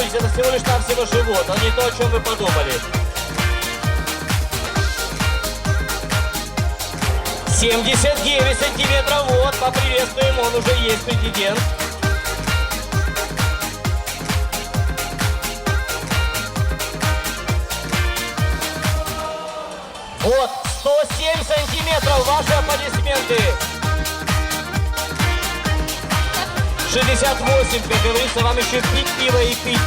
Радуйтесь, это всего лишь навсего живот, а не то, о чем вы подумали. 79 сантиметров, вот, поприветствуем, он уже есть претендент. Вот, 107 сантиметров, ваши аплодисменты. 68, как говорится, вам еще пить пиво и пить.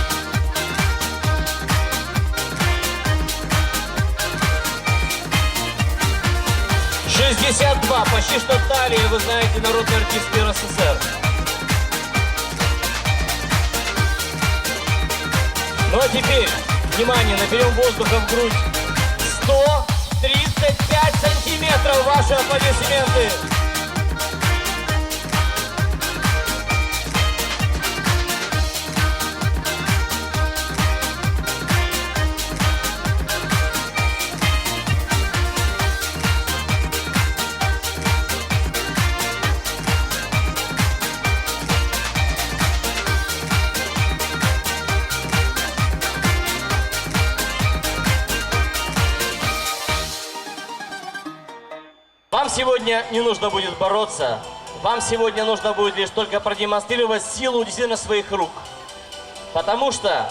Шестьдесят два, почти что талия, вы знаете, народный артист РСФСР. Ну а теперь, внимание, наберем воздуха в грудь. 135 сантиметров, ваши аплодисменты. Не нужно будет бороться. Вам сегодня нужно будет лишь только продемонстрировать силу действительно своих рук. Потому что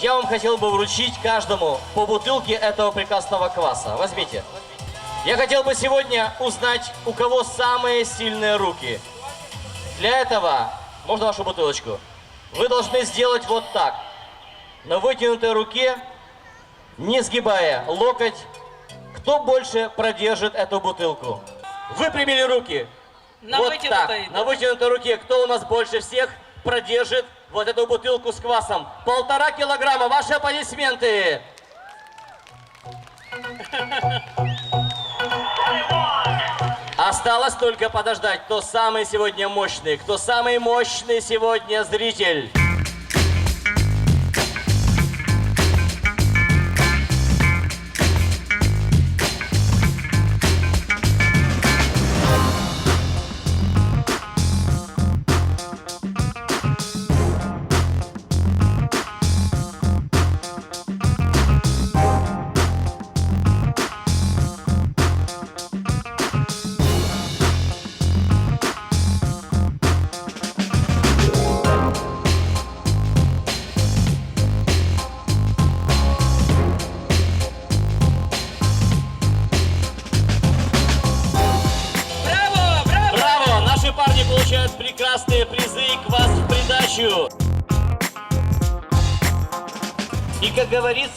я вам хотел бы вручить каждому по бутылке этого прекрасного кваса. Возьмите. Я хотел бы сегодня узнать, у кого самые сильные руки. Для этого, можно вашу бутылочку, вы должны сделать вот так. На вытянутой руке, не сгибая локоть, кто больше продержит эту бутылку? Выпрямили руки. На вот вытянутой. так. На вытянутой руке. Кто у нас больше всех продержит вот эту бутылку с квасом? Полтора килограмма. Ваши аплодисменты. Осталось только подождать, кто самый сегодня мощный, кто самый мощный сегодня зритель.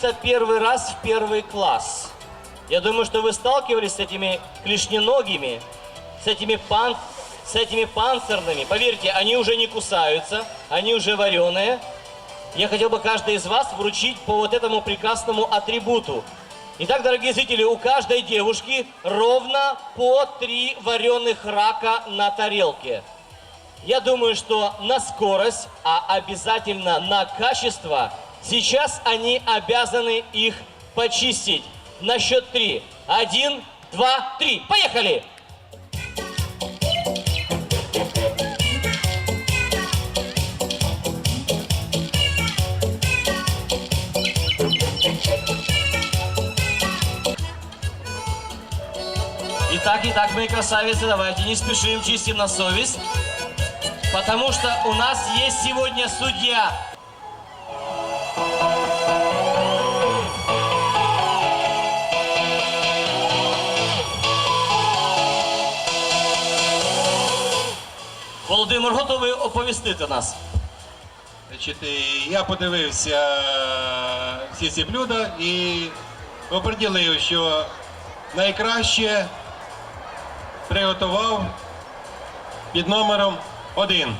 Говорится, первый раз в первый класс. Я думаю, что вы сталкивались с этими клешненогими, с этими, пан... с этими панцирными. Поверьте, они уже не кусаются, они уже вареные. Я хотел бы каждый из вас вручить по вот этому прекрасному атрибуту. Итак, дорогие зрители, у каждой девушки ровно по три вареных рака на тарелке. Я думаю, что на скорость, а обязательно на качество, сейчас они обязаны их почистить. На счет три. Один, два, три. Поехали! Итак, итак, мои красавицы, давайте не спешим, чистим на совесть. Потому что у нас есть сегодня судья. Володимир готовий оповістити нас. Я подивився всі ці блюда і оприділив, що найкраще приготував під номером один.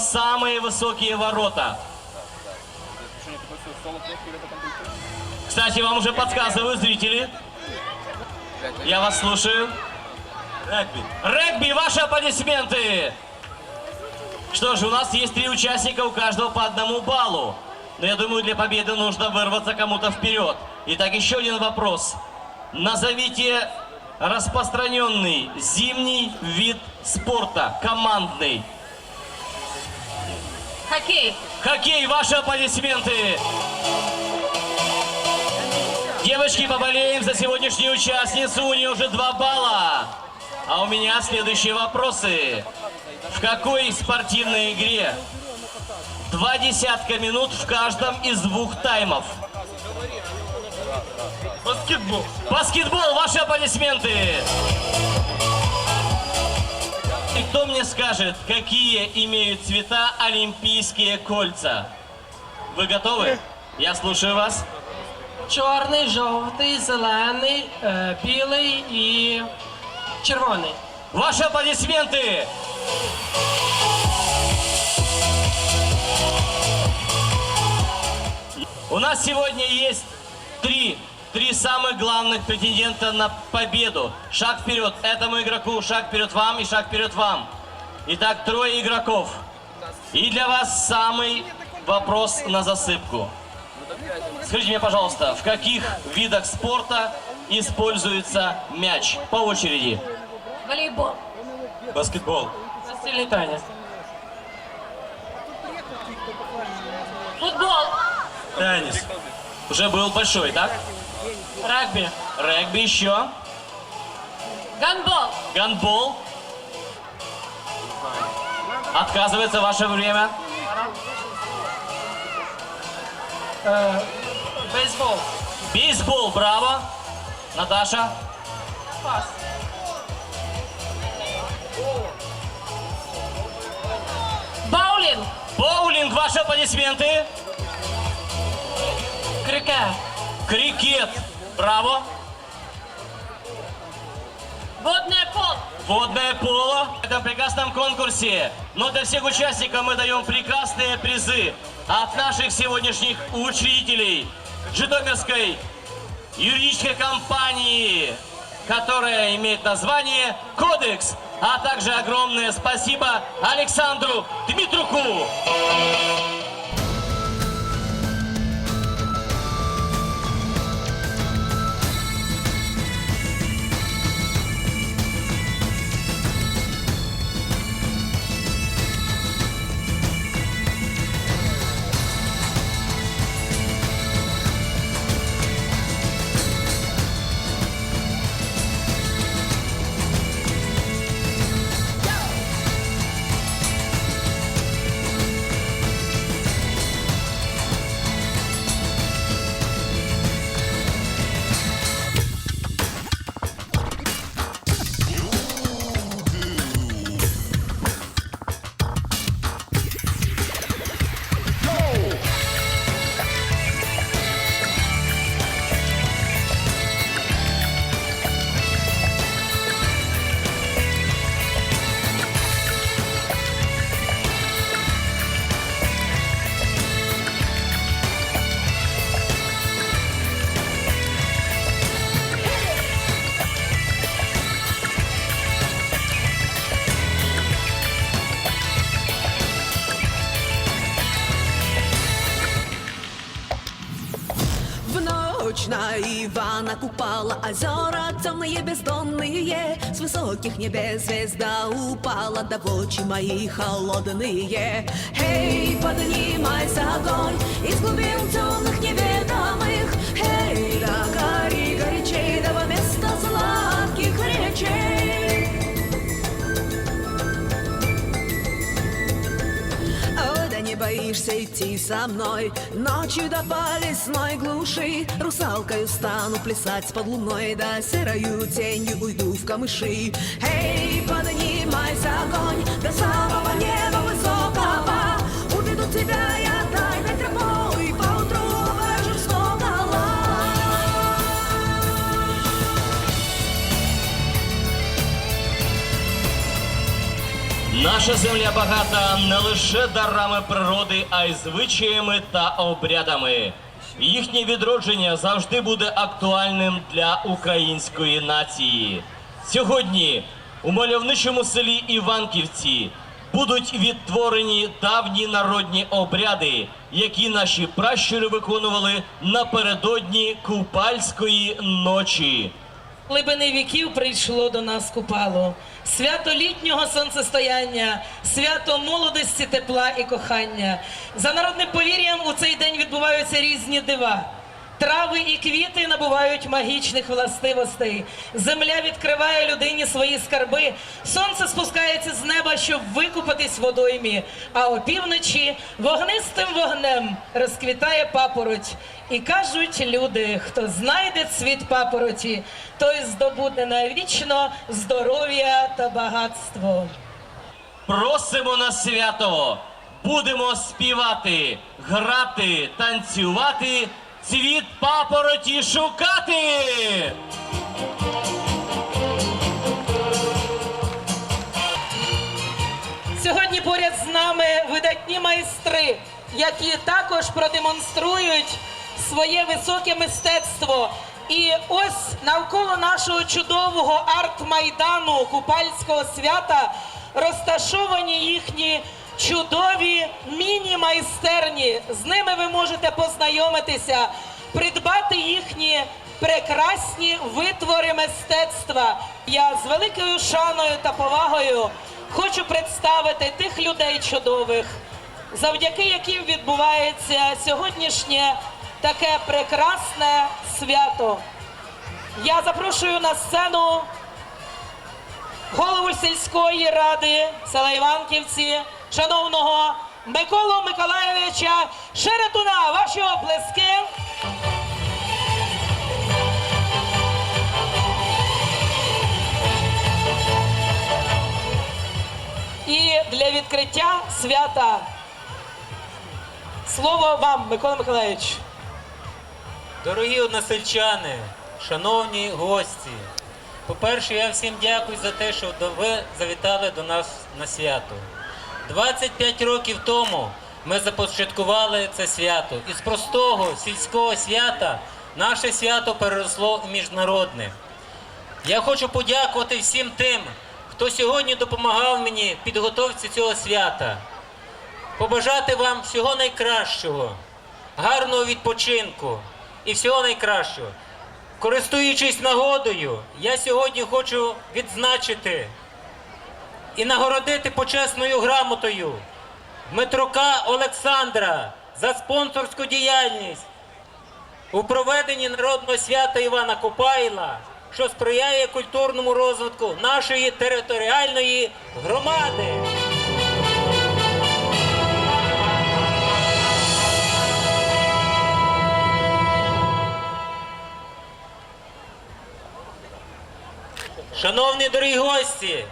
Самые высокие ворота? Кстати, вам уже подсказывают зрители. Я вас слушаю. Регбі. Регби, ваши аплодисменты! Что ж, у нас есть три участника, у каждого по одному баллу. Но я думаю, для победы нужно вырваться кому-то вперед. Итак, еще один вопрос. Назовите распространенный зимний вид спорта, командный. Хоккей. Хоккей, ваши аплодисменты! Девочки, поболеем за сегодняшнюю участницу, у нее уже два балла. А у меня следующие вопросы. В какой спортивной игре два десятка минут в каждом из двух таймов? Баскетбол. Баскетбол, ваши аплодисменты! И кто мне скажет, какие имеют цвета олимпийские кольца? Вы готовы? Я слушаю вас. Чорний, жовтий, зелений, е, білий і червоний. Ваши аплодисменты! У нас сегодня есть три, три самых главных претендента на победу. Шаг вперед этому игроку, шаг вперед вам и шаг вперед вам. Итак, трое игроков. И для вас самый вопрос на засыпку. Скажите мне, пожалуйста, в каких видах спорта используется мяч? По очереди. Волейбол. Баскетбол. Настільний танець. Футбол. Теніс. Уже был большой, так? Регбі. Регби еще. Гандбол. Гандбол. Отказывается ваше время. Бейсбол. Бейсбол, браво. Наташа. Пас. Боулинг. Боулинг, ваши аплодисменты. Крикет. Крикет, браво. Водное поло. Водное поло. В этом прекрасном конкурсе. Но для всех участников мы даем прекрасные призы от наших сегодняшних учредителей Житомирской юридической компании, которая имеет название «Кодекс». А также огромное спасибо Александру Дмитруку. Ивана Купала Озера темные бездонные С высоких небес звезда упала Да в очи мои холодные Эй, поднимайся, огонь Из глубин темных неведомых Эй, боишься идти со мной? Ночью до полесной глуши Русалкою стану плясать под луной. Да серою тенью уйду в камыши. Эй, поднимайся, огонь До самого неба высокого. Уведу тебя я Наша земля багата не лише дарами природи, а й звичаями та обрядами. Їхнє відродження завжди буде актуальним для української нації. Сьогодні у мальовничому селі Іванківці будуть відтворені давні народні обряди, які наші пращури виконували напередодні Купальської ночі. Глибини віків прийшло до нас купало. Свято літнього сонцестояння, свято молодості, тепла і кохання. За народним повір'ям у цей день відбуваються різні дива. Трави і квіти набувають магічних властивостей. Земля відкриває людині свої скарби. Сонце спускається з неба, щоб викупатись водоймі. А опівночі вогнистим вогнем розквітає папороть. І кажуть люди, хто знайде цвіт папороті, той здобуде навічно здоров'я та багатство. Просимо на свято, будемо співати, грати, танцювати, цвіт папороті шукати. Сьогодні поряд з нами видатні майстри, які також продемонструють своє високе мистецтво. І ось навколо нашого чудового арт-майдану Купальського свята розташовані їхні чудові міні-майстерні. З ними ви можете познайомитися, придбати їхні прекрасні витвори мистецтва. Я з великою шаною та повагою хочу представити тих людей чудових, завдяки яким відбувається сьогоднішнє таке прекрасне свято. Я запрошую на сцену голову сільської ради села Іванківці, шановного Миколу Миколаєвича Шеретуна. Ваші оплески. І для відкриття свята слово вам, Микола Миколаївич. Дорогі односельчани, шановні гості, по-перше, я всім дякую за те, що ви завітали до нас на свято. 25 років тому ми започаткували це свято. Із простого сільського свята наше свято переросло в міжнародне. Я хочу подякувати всім тим, хто сьогодні допомагав мені в підготовці цього свята. Побажати вам всього найкращого, гарного відпочинку і всього найкращого. Користуючись нагодою, я сьогодні хочу відзначити і нагородити почесною грамотою Дмитрука Олександра за спонсорську діяльність у проведенні народного свята Івана Купайла, що сприяє культурному розвитку нашої територіальної громади. Шановні дорогі гості,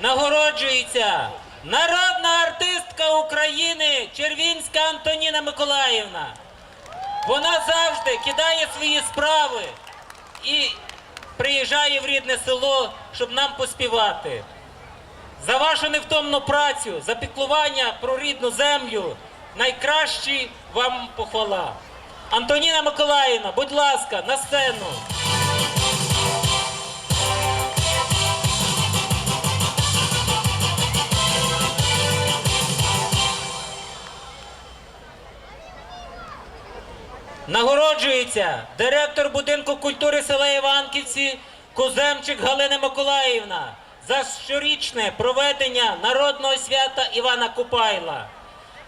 нагороджується народна артистка України Червінська Антоніна Миколаївна. Вона завжди кидає свої справи і приїжджає в рідне село, щоб нам поспівати. За вашу невтомну працю, за піклування про рідну землю, найкращі вам похвала. Антоніна Миколаївна, будь ласка, на сцену. Нагороджується директор будинку культури села Іванківці Куземчик Галина Миколаївна за щорічне проведення народного свята Івана Купайла,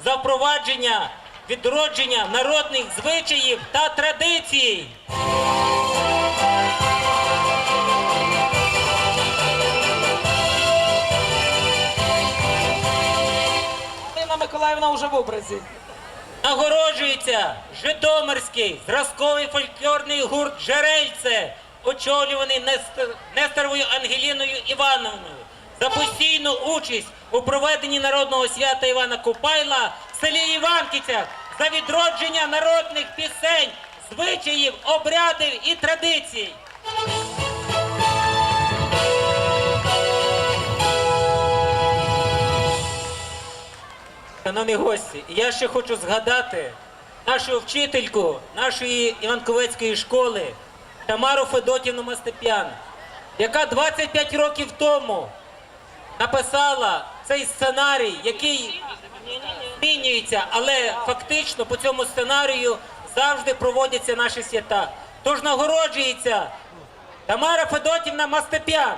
за впровадження відродження народних звичаїв та традицій. Ірина Миколаївна вже в образі. Нагороджується Житомирський зразковий фольклорний гурт Жерельце, очолюваний Несторовою Ангеліною Івановною за постійну участь у проведенні народного свята Івана Купайла в селі Іванківцях за відродження народних пісень, звичаїв, обрядів і традицій. Шановні гості, я ще хочу згадати нашу вчительку нашої Іванковецької школи Тамару Федотівну Мастеп'ян, яка 25 років тому написала цей сценарій, який змінюється, але фактично по цьому сценарію завжди проводяться наші свята. Тож нагороджується Тамара Федотівна Мастеп'ян.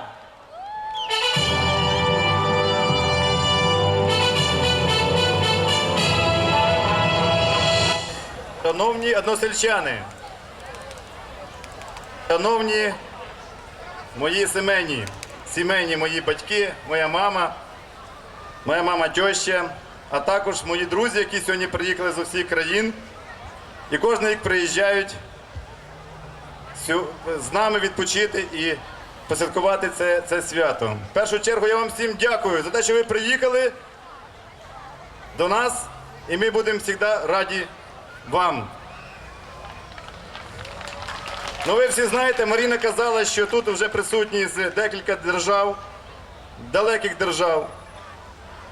Шановні односельчани, шановні мої сімейні, сімейні мої батьки, моя мама, моя мама тьоща, а також мої друзі, які сьогодні приїхали з усіх країн і кожен рік приїжджають з нами відпочити і посвяткувати це, це свято. В першу чергу я вам всім дякую за те, що ви приїхали до нас, і ми будемо завжди раді вам. Ну, ви всі знаєте, Маріна казала, що тут вже присутні з декілька держав, далеких держав.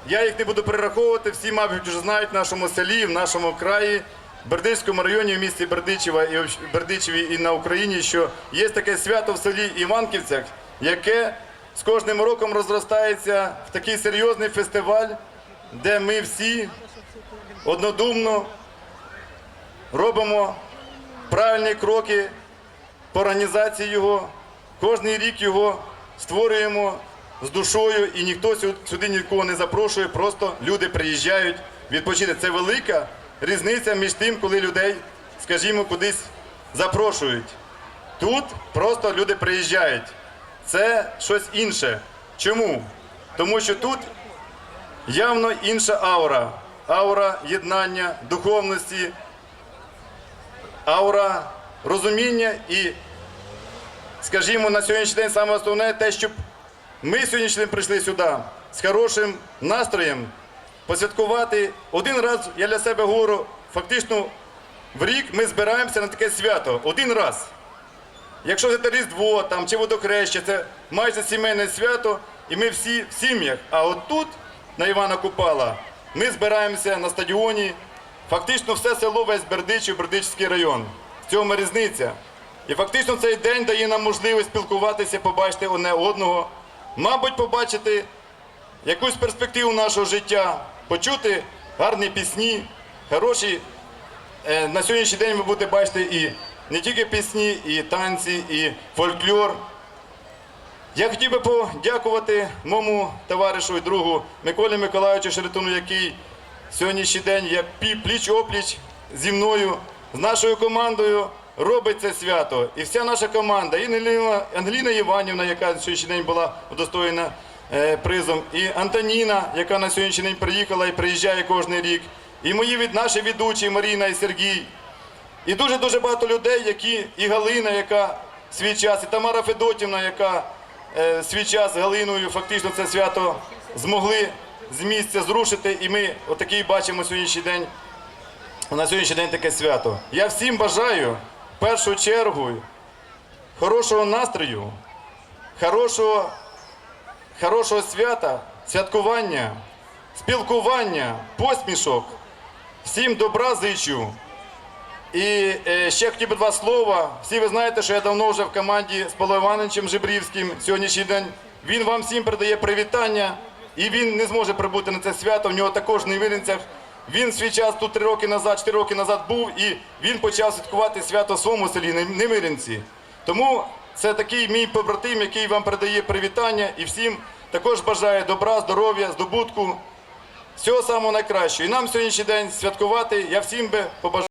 Я їх не буду перераховувати, всі, мабуть, вже знають в нашому селі, в нашому краї, в Бердичському районі, в місті Бердичева і Бердичеві і на Україні, що є таке свято в селі Іванківцях, яке з кожним роком розростається в такий серйозний фестиваль, де ми всі однодумно робимо правильні кроки по організації його. Кожний рік його створюємо з душою і ніхто сю- сюди нікого не запрошує, просто люди приїжджають відпочити. Це велика різниця між тим, коли людей, скажімо, кудись запрошують. Тут просто люди приїжджають. Це щось інше. Чому? Тому що тут явно інша аура. Аура єднання, духовності, аура розуміння і, скажімо, на сьогоднішній день саме основне те, щоб ми сьогоднішній день прийшли сюди з хорошим настроєм посвяткувати. Один раз я для себе говорю, фактично в рік ми збираємося на таке свято. Один раз. Якщо це Різдво там, чи водохреща, це майже сімейне свято, і ми всі в сім'ях. А от тут, на Івана Купала, ми збираємося на стадіоні. Фактично все село весь Бердичів, Бердичівський район. В цьому різниця. І фактично цей день дає нам можливість спілкуватися, побачити одне одного, мабуть, побачити якусь перспективу нашого життя, почути гарні пісні, хороші Е, На сьогоднішній день ви будете бачити і не тільки пісні, і танці, і фольклор. Я хотів би подякувати моєму товаришу і другу Миколі Миколаївичу Шеретуну, який сьогоднішній день пі- пліч-опліч зі мною, з нашою командою робить це свято. І вся наша команда, і Ангеліна, Іванівна, яка на сьогоднішній день була удостоєна е, призом, і Антоніна, яка на сьогоднішній день приїхала і приїжджає кожен рік, і мої від наші ведучі Маріна і Сергій. І дуже-дуже багато людей, які і Галина, яка свій час, і Тамара Федотівна, яка е, свій час Галиною фактично це свято змогли з місця зрушити. І ми отакий бачимо сьогоднішній день. На сьогоднішній день таке свято. Я всім бажаю в першу чергу хорошого настрою, хорошого, хорошого свята, святкування, спілкування, посмішок. Всім добра зичу. І е, ще хотів би два слова. Всі ви знаєте, що я давно вже в команді з Павлом Івановичем Жибрівським сьогоднішній день. Він вам всім передає привітання, і він не зможе прибути на це свято. В нього також не Вінницях. Він свій час тут три роки назад, чотири роки назад був, і він почав святкувати свято в своєму селі, Немиринці. Тому це такий мій побратим, який вам передає привітання і всім також бажає добра, здоров'я, здобутку. Всього самого найкращого. І нам сьогоднішній день святкувати. Я всім би побажав.